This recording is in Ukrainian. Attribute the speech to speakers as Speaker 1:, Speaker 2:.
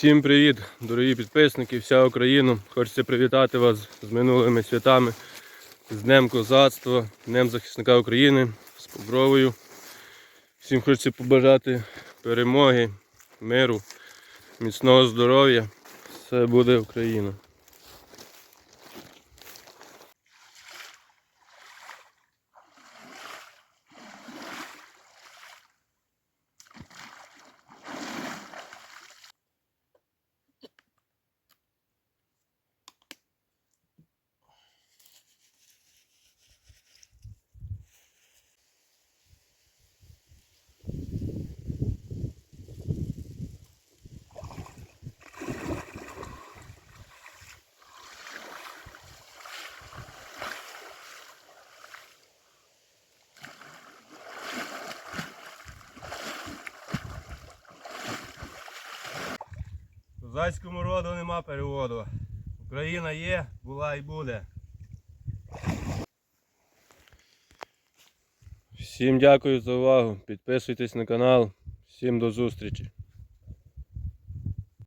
Speaker 1: Всім привіт, дорогі підписники, вся Україна. Хочеться привітати вас з минулими святами, з Днем Козацтва, Днем захисника України, з Побровою. Всім хочеться побажати перемоги, миру, міцного здоров'я. Все буде Україна. Козацькому роду нема переводу. Україна є, була і буде. Всім дякую за увагу. Підписуйтесь на канал. Всім до зустрічі.